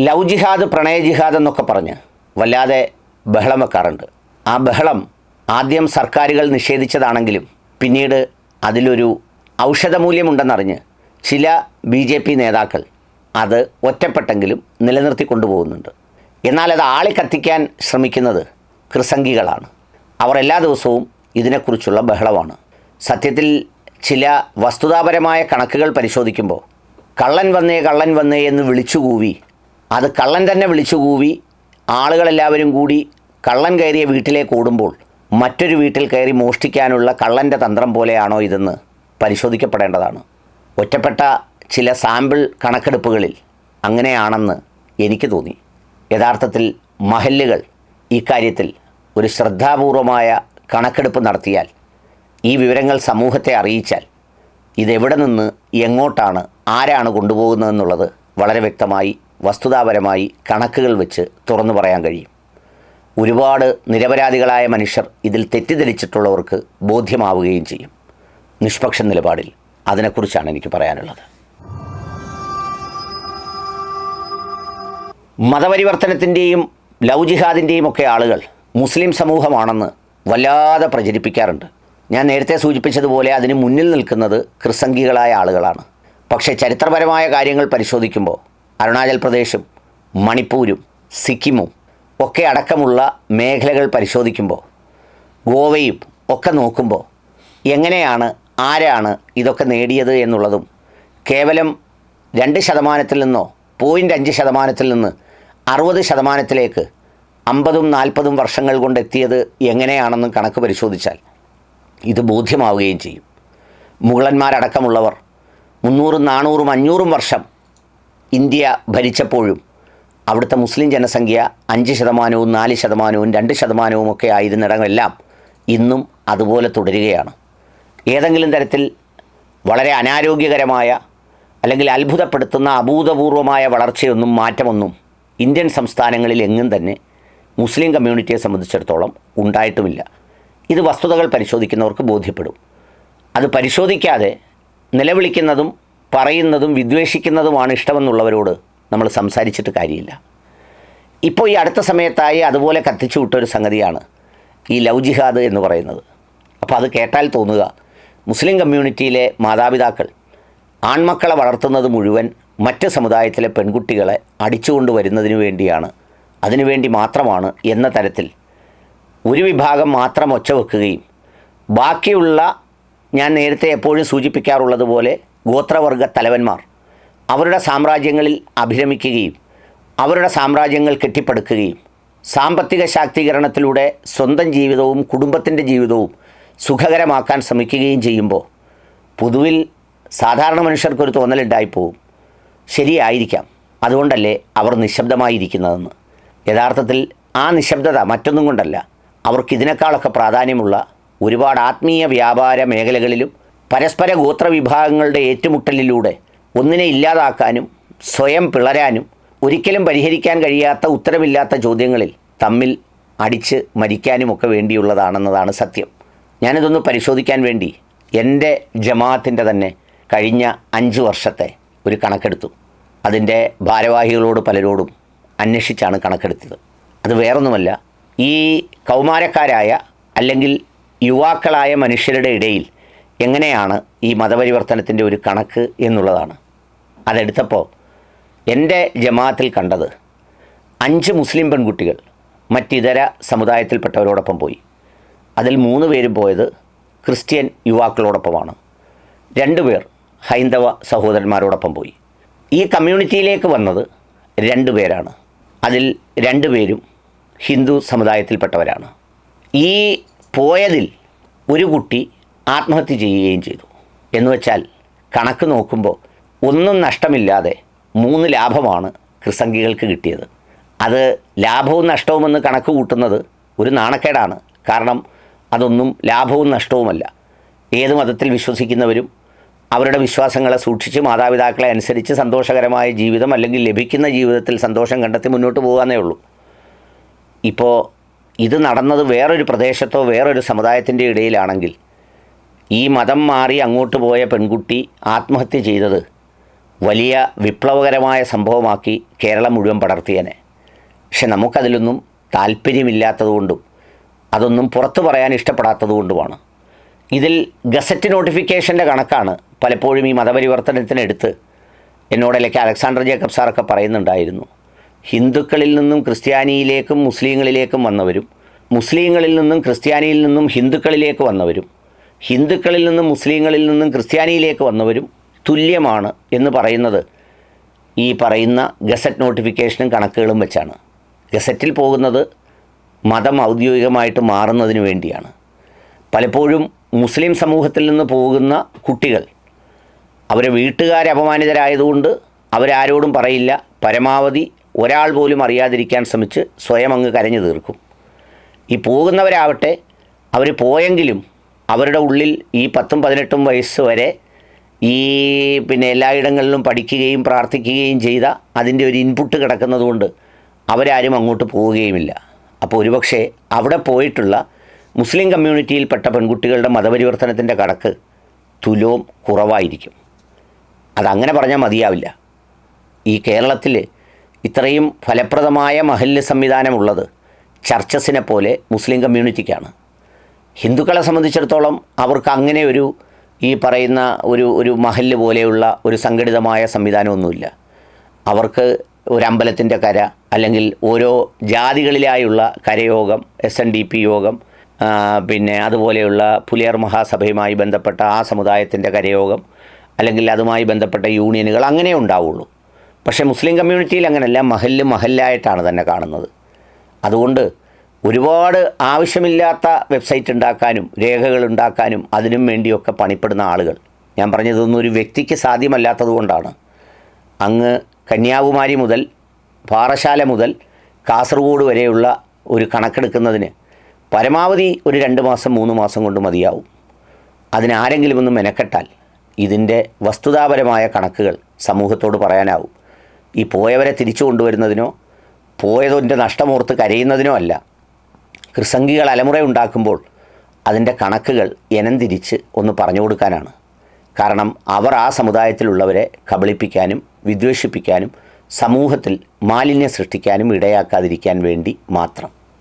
Love ജിഹാദ് പ്രണയ ജിഹാദ് എന്നൊക്കെ പറഞ്ഞ് വല്ലാതെ ബഹളം വെക്കാറുണ്ട്. ആ ബഹളം ആദ്യം സർക്കാരുകൾ നിഷേധിച്ചതാണെങ്കിലും പിന്നീട് അതിലൊരു ഔഷധമൂല്യമുണ്ടെന്നറിഞ്ഞ് ചില ബി ജെ പി നേതാക്കൾ അത് ഒറ്റപ്പെട്ടെങ്കിലും നിലനിർത്തി കൊണ്ടുപോകുന്നുണ്ട്. എന്നാൽ അത് ആളിക്കത്തിക്കാൻ ശ്രമിക്കുന്നത് കൃസംഗികളാണ്. അവർ എല്ലാ ദിവസവും ഇതിനെക്കുറിച്ചുള്ള ബഹളമാണ്. സത്യത്തിൽ ചില വസ്തുതാപരമായ കണക്കുകൾ പരിശോധിക്കുമ്പോൾ കള്ളൻ വന്നേ കള്ളൻ വന്നേ എന്ന് വിളിച്ചുകൂവി അത് കള്ളൻ തന്നെ വിളിച്ചുകൂവി ആളുകളെല്ലാവരും കൂടി കള്ളൻ കയറിയ വീട്ടിലേക്ക് ഓടുമ്പോൾ മറ്റൊരു വീട്ടിൽ കയറി മോഷ്ടിക്കാനുള്ള കള്ളന്റെ തന്ത്രം പോലെയാണോ ഇതെന്ന് പരിശോധിക്കപ്പെടേണ്ടതാണ്. ഒറ്റപ്പെട്ട ചില സാമ്പിൾ കണക്കെടുപ്പുകളിൽ അങ്ങനെയാണെന്ന് എനിക്ക് തോന്നി. യഥാർത്ഥത്തിൽ മഹല്ലുകൾ ഇക്കാര്യത്തിൽ ഒരു ശ്രദ്ധാപൂർവമായ കണക്കെടുപ്പ് നടത്തിയാൽ ഈ വിവരങ്ങൾ സമൂഹത്തെ അറിയിച്ചാൽ ഇതെവിടെ നിന്ന് എങ്ങോട്ടാണ് ആരാണ് കൊണ്ടുപോകുന്നതെന്നുള്ളത് വളരെ വ്യക്തമായി വസ്തുതാപരമായി കണക്കുകൾ വെച്ച് തുറന്നു പറയാൻ കഴിയും. ഒരുപാട് നിരപരാധികളായ മനുഷ്യർ ഇതിൽ തെറ്റിദ്ധരിച്ചിട്ടുള്ളവർക്ക് ബോധ്യമാവുകയും ചെയ്യും. നിഷ്പക്ഷ നിലപാടിൽ അതിനെക്കുറിച്ചാണ് എനിക്ക് പറയാനുള്ളത്. മതപരിവർത്തനത്തിന്റെയും ലവ് ജിഹാദിന്റെയും ഒക്കെ ആളുകൾ മുസ്ലിം സമൂഹമാണെന്ന് വല്ലാതെ പ്രചരിപ്പിക്കാറുണ്ട്. ഞാൻ നേരത്തെ സൂചിപ്പിച്ചതുപോലെ അതിന് മുന്നിൽ നിൽക്കുന്നത് ക്രിസംഗികളായ ആളുകളാണ്. പക്ഷേ ചരിത്രപരമായ കാര്യങ്ങൾ പരിശോധിക്കുമ്പോൾ അരുണാചൽ പ്രദേശും മണിപ്പൂരും സിക്കിമും ഒക്കെ അടക്കമുള്ള മേഖലകൾ പരിശോധിക്കുമ്പോൾ ഗോവയും ഒക്കെ നോക്കുമ്പോൾ എങ്ങനെയാണ് ആരാണ് ഇതൊക്കെ നേടിയത് എന്നുള്ളതും കേവലം രണ്ട് ശതമാനത്തിൽ നിന്നോ പോയിന്റ് അഞ്ച് ശതമാനത്തിൽ നിന്ന് അറുപത് ശതമാനത്തിലേക്ക് അമ്പതും നാൽപ്പതും വർഷങ്ങൾ കൊണ്ട് എത്തിയത് എങ്ങനെയാണെന്നും കണക്ക് പരിശോധിച്ചാൽ ഇത് ബോധ്യമാവുകയും ചെയ്യും. മുഗളന്മാരടക്കമുള്ളവർ മുന്നൂറും നാനൂറും അഞ്ഞൂറും വർഷം ഇന്ത്യ ഭരിച്ചപ്പോഴും അവിടുത്തെ മുസ്ലിം ജനസംഖ്യ അഞ്ച് ശതമാനവും നാല് ശതമാനവും രണ്ട് ശതമാനവും ഒക്കെ ആയിരുന്നിടങ്ങളെല്ലാം ഇന്നും അതുപോലെ തുടരുകയാണ്. ഏതെങ്കിലും തരത്തിൽ വളരെ അനാരോഗ്യകരമായ അല്ലെങ്കിൽ അത്ഭുതപ്പെടുത്തുന്ന അഭൂതപൂർവമായ വളർച്ചയൊന്നും മാറ്റമൊന്നും ഇന്ത്യൻ സംസ്ഥാനങ്ങളിൽ എങ്ങും തന്നെ മുസ്ലിം കമ്മ്യൂണിറ്റിയെ സംബന്ധിച്ചിടത്തോളം ഉണ്ടായിട്ടുമില്ല. ഇത് വസ്തുതകൾ പരിശോധിക്കുന്നവർക്ക് ബോധ്യപ്പെടും. അത് പരിശോധിക്കാതെ നിലവിളിക്കുന്നതും പറയുന്നതും വിദ്വേഷിക്കുന്നതുമാണ് ഇഷ്ടമെന്നുള്ളവരോട് നമ്മൾ സംസാരിച്ചിട്ട് കാര്യമില്ല. ഇപ്പോൾ ഈ അടുത്ത സമയത്തായി അതുപോലെ കത്തിച്ചു വിട്ടൊരു സംഗതിയാണ് ഈ ലവ് ജിഹാദ് എന്ന് പറയുന്നത്. അപ്പോൾ അത് കേട്ടാൽ തോന്നുക മുസ്ലിം കമ്മ്യൂണിറ്റിയിലെ മാതാപിതാക്കൾ ആൺമക്കളെ വളർത്തുന്നത് മുഴുവൻ മറ്റ് സമുദായത്തിലെ പെൺകുട്ടികളെ അടിച്ചുകൊണ്ട് വരുന്നതിന് വേണ്ടിയാണ്. അതിനുവേണ്ടി മാത്രമാണ് എന്ന തരത്തിൽ ഒരു വിഭാഗം മാത്രം ഒച്ച വെക്കുകയും ബാക്കിയുള്ള ഞാൻ നേരത്തെ എപ്പോഴും സൂചിപ്പിക്കാറുള്ളത് പോലെ ഗോത്രവർഗ തലവന്മാർ അവരുടെ സാമ്രാജ്യങ്ങളിൽ അഭിരമിക്കുകയും അവരുടെ സാമ്രാജ്യങ്ങൾ കെട്ടിപ്പടുക്കുകയും സാമ്പത്തിക ശാക്തീകരണത്തിലൂടെ സ്വന്തം ജീവിതവും കുടുംബത്തിന്റെ ജീവിതവും സുഖകരമാക്കാൻ ശ്രമിക്കുകയും ചെയ്യുമ്പോൾ പൊതുവിൽ സാധാരണ മനുഷ്യർക്കൊരു തോന്നലുണ്ടായിപ്പോവും. ശരിയായിരിക്കാം. അതുകൊണ്ടല്ലേ അവർ നിശബ്ദമായിരിക്കുന്നതെന്ന്. യഥാർത്ഥത്തിൽ ആ നിശബ്ദത മറ്റൊന്നും കൊണ്ടല്ല. അവർക്ക് ഇതിനേക്കാളൊക്കെ പ്രാധാന്യമുള്ള ഒരുപാട് ആത്മീയ വ്യാപാര മേഖലകളിലും പരസ്പര ഗോത്ര വിഭാഗങ്ങളുടെ ഏറ്റുമുട്ടലിലൂടെ ഒന്നിനെ ഇല്ലാതാക്കാനും സ്വയം പിളരാനും ഒരിക്കലും പരിഹരിക്കാൻ കഴിയാത്ത ഉത്തരമില്ലാത്ത ചോദ്യങ്ങളിൽ തമ്മിൽ അടിച്ച് മരിക്കാനുമൊക്കെ വേണ്ടിയുള്ളതാണെന്നതാണ് സത്യം. ഞാനിതൊന്ന് പരിശോധിക്കാൻ വേണ്ടി എന്റെ ജമാഅത്തിന്റെ തന്നെ കഴിഞ്ഞ അഞ്ച് വർഷത്തെ ഒരു കണക്കെടുത്തു. അതിന്റെ ഭാരവാഹികളോട് പലരോടും അന്വേഷിച്ചാണ് കണക്കെടുത്തത്. അത് വേറൊന്നുമല്ല ഈ കൗമാരക്കാരായ അല്ലെങ്കിൽ യുവാക്കളായ മനുഷ്യരുടെ ഇടയിൽ എങ്ങനെയാണ് ഈ മതപരിവർത്തനത്തിന്റെ ഒരു കണക്ക് എന്നുള്ളതാണ്. അതെടുത്തപ്പോൾ എന്റെ ജമാഅത്തിൽ കണ്ടത് അഞ്ച് മുസ്ലിം പെൺകുട്ടികൾ മറ്റിതര സമുദായത്തിൽപ്പെട്ടവരോടൊപ്പം പോയി. അതിൽ മൂന്ന് പേരും പോയത് ക്രിസ്ത്യൻ യുവാക്കളോടൊപ്പമാണ്. രണ്ട് പേർ ഹൈന്ദവ സഹോദരന്മാരോടൊപ്പം പോയി. ഈ കമ്മ്യൂണിറ്റിയിലേക്ക് വന്നത് രണ്ടു പേരാണ്. അതിൽ രണ്ടു പേരും ഹിന്ദു സമുദായത്തിൽപ്പെട്ടവരാണ്. ഈ പോയതിൽ ഒരു കുട്ടി ആത്മഹത്യ ചെയ്യുകയും ചെയ്തു. എന്ന് വെച്ചാൽ കണക്ക് നോക്കുമ്പോൾ ഒന്നും നഷ്ടമില്ലാതെ മൂന്ന് ലാഭമാണ് കൃസംഗികൾക്ക് കിട്ടിയത്. അത് ലാഭവും നഷ്ടവും എന്ന് കണക്ക് കൂട്ടുന്നത് ഒരു നാണക്കേടാണ്. കാരണം അതൊന്നും ലാഭവും നഷ്ടവുമല്ല. ഏത് മതത്തിൽ വിശ്വസിക്കുന്നവരും അവരുടെ വിശ്വാസങ്ങളെ സൂക്ഷിച്ച് മാതാപിതാക്കളെ അനുസരിച്ച് സന്തോഷകരമായ ജീവിതം അല്ലെങ്കിൽ ലഭിക്കുന്ന ജീവിതത്തിൽ സന്തോഷം കണ്ടെത്തി മുന്നോട്ട് പോകാന്നേ ഉള്ളൂ. ഇപ്പോൾ ഇത് നടന്നത് വേറൊരു പ്രദേശത്തോ വേറൊരു സമുദായത്തിന്റെ ഇടയിലാണെങ്കിൽ ഈ മതം മാറി അങ്ങോട്ട് പോയ പെൺകുട്ടി ആത്മഹത്യ ചെയ്തത് വലിയ വിപ്ലവകരമായ സംഭവമാക്കി കേരളം മുഴുവൻ പടർത്തിയനെ. പക്ഷെ നമുക്കതിലൊന്നും താല്പര്യമില്ലാത്തതുകൊണ്ടും അതൊന്നും പുറത്തു പറയാൻ ഇഷ്ടപ്പെടാത്തതുകൊണ്ടുമാണ് ഇതിൽ ഗസറ്റ് നോട്ടിഫിക്കേഷന്റെ കണക്കാണ് പലപ്പോഴും ഈ മതപരിവർത്തനത്തിനെടുത്ത് എന്നോടിലേക്ക് അലക്സാണ്ടർ ജേക്കബ് സാറൊക്കെ പറയുന്നുണ്ടായിരുന്നു. ഹിന്ദുക്കളിൽ നിന്നും ക്രിസ്ത്യാനിയിലേക്കും മുസ്ലിങ്ങളിലേക്കും വന്നവരും മുസ്ലിങ്ങളിൽ നിന്നും ക്രിസ്ത്യാനിയിൽ നിന്നും ഹിന്ദുക്കളിലേക്ക് വന്നവരും ഹിന്ദുക്കളിൽ നിന്നും മുസ്ലിങ്ങളിൽ നിന്നും ക്രിസ്ത്യാനിയിലേക്ക് വന്നവരും തുല്യമാണ് എന്ന് പറയുന്നത് ഈ പറയുന്ന ഗസറ്റ് നോട്ടിഫിക്കേഷനും കണക്കുകളും വെച്ചാണ്. ഗസറ്റിൽ പോകുന്നത് മതം ഔദ്യോഗികമായിട്ട് മാറുന്നതിന് വേണ്ടിയാണ്. പലപ്പോഴും മുസ്ലിം സമൂഹത്തിൽ നിന്ന് പോകുന്ന കുട്ടികൾ അവരെ വീട്ടുകാരെ അപമാനിതരായതുകൊണ്ട് അവരാരോടും പറയില്ല. പരമാവധി ഒരാൾ പോലും അറിയാതിരിക്കാൻ ശ്രമിച്ച് സ്വയം അങ്ങ് കരഞ്ഞു തീർക്കും. ഈ പോകുന്നവരാവട്ടെ അവർ പോയെങ്കിലും അവരുടെ ഉള്ളിൽ ഈ പത്തും പതിനെട്ടും വയസ്സ് വരെ ഈ പിന്നെ എല്ലായിടങ്ങളിലും പഠിക്കുകയും പ്രാർത്ഥിക്കുകയും ചെയ്ത അതിന്റെ ഒരു ഇൻപുട്ട് കിടക്കുന്നതുകൊണ്ട് അവരാരും അങ്ങോട്ട് പോവുകയുമില്ല. അപ്പോൾ ഒരുപക്ഷെ അവിടെ പോയിട്ടുള്ള മുസ്ലിം കമ്മ്യൂണിറ്റിയിൽപ്പെട്ട പെൺകുട്ടികളുടെ മതപരിവർത്തനത്തിന്റെ കണക്ക് തുലോം കുറവായിരിക്കും. അതങ്ങനെ പറഞ്ഞാൽ മതിയാവില്ല. ഈ കേരളത്തിൽ ഇത്രയും ഫലപ്രദമായ മഹല്ല് സംവിധാനമുള്ളത് ചർച്ചസിനെ പോലെ മുസ്ലിം കമ്മ്യൂണിറ്റിക്കാണ്. ഹിന്ദുക്കളെ സംബന്ധിച്ചിടത്തോളം അവർക്ക് അങ്ങനെ ഒരു ഈ പറയുന്ന ഒരു ഒരു മഹല്ല് പോലെയുള്ള ഒരു സംഘടിതമായ സംവിധാനമൊന്നുമില്ല. അവർക്ക് ഒരു അമ്പലത്തിന്റെ കര അല്ലെങ്കിൽ ഓരോ ജാതികളിലായുള്ള കരയോഗം എസ് എൻ ഡി പി യോഗം പിന്നെ അതുപോലെയുള്ള പുലിയർ മഹാസഭയുമായി ബന്ധപ്പെട്ട ആ സമുദായത്തിന്റെ കരയോഗം അല്ലെങ്കിൽ അതുമായി ബന്ധപ്പെട്ട യൂണിയനുകൾ അങ്ങനെ ഉണ്ടാവുള്ളൂ. പക്ഷേ മുസ്ലിം കമ്മ്യൂണിറ്റിയിൽ അങ്ങനെയല്ല മഹല്ല് മഹല്ലായിട്ടാണ് തന്നെ കാണുന്നത്. അതുകൊണ്ട് ഒരുപാട് ആവശ്യമില്ലാത്ത വെബ്സൈറ്റ് ഉണ്ടാക്കാനും രേഖകൾ ഉണ്ടാക്കാനും അതിനും വേണ്ടിയൊക്കെ പണിപ്പെടുന്ന ആളുകൾ. ഞാൻ പറഞ്ഞതൊന്നും ഒരു വ്യക്തിക്ക് സാധ്യമല്ലാത്തതുകൊണ്ടാണ് അങ്ങ് കന്യാകുമാരി മുതൽ പാറശാല മുതൽ കാസർഗോഡ് വരെയുള്ള ഒരു കണക്കെടുക്കുന്നതിന് പരമാവധി ഒരു രണ്ട് മാസം മൂന്ന് മാസം കൊണ്ട് മതിയാവും. അതിനാരെങ്കിലും ഒന്ന് മെനക്കെട്ടാൽ ഇതിന്റെ വസ്തുതാപരമായ കണക്കുകൾ സമൂഹത്തോട് പറയാനാവും. ഈ പോയവരെ തിരിച്ചു കൊണ്ടുവരുന്നതിനോ പോയതിന്റെ നഷ്ടമോർത്ത് കരയുന്നതിനോ അല്ല. കൃസംഗികൾ അലമുറ ഉണ്ടാക്കുമ്പോൾ അതിന്റെ കണക്കുകൾ ഇനം തിരിച്ച് ഒന്ന് പറഞ്ഞു കൊടുക്കാനാണ്. കാരണം അവർ ആ സമുദായത്തിലുള്ളവരെ കബളിപ്പിക്കാനും വിദ്വേഷിപ്പിക്കാനും സമൂഹത്തിൽ മാലിന്യം സൃഷ്ടിക്കാനും ഇടയാക്കാതിരിക്കാൻ വേണ്ടി മാത്രം.